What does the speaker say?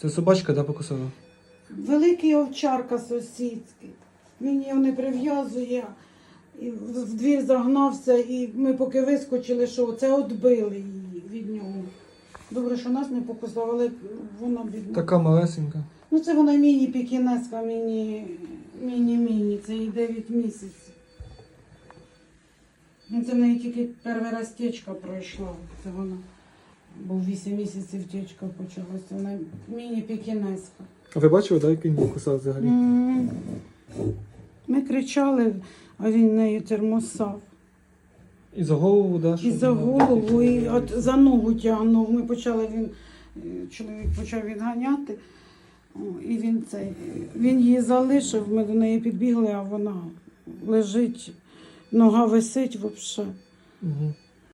Це собачка, да, покусала? Великий овчарка сусідський. Він його не прив'язує. І в двір загнався, і ми поки вискочили, що це відбили її від нього. Добре, що нас не покусала, але вона бідна. Така малесенька. Ну це вона міні-пікінеска, міні, міні-міні, це їй 9 місяців. Ну, це в неї тільки перша раз течка пройшла. Це вона. Бо 8 місяців течка почалася. Вона міні-пікінеска. А ви бачили, да, як він покусав взагалі? М. Ми кричали, а він нею термосав. І за голову, да? І за голову, і от за ногу тягнув. Ми почали він, е, чоловік почав відганяти. О, І він цей, він її залишив, ми до неї підбігли, а вона лежить, нога висить взагалі. Мгм.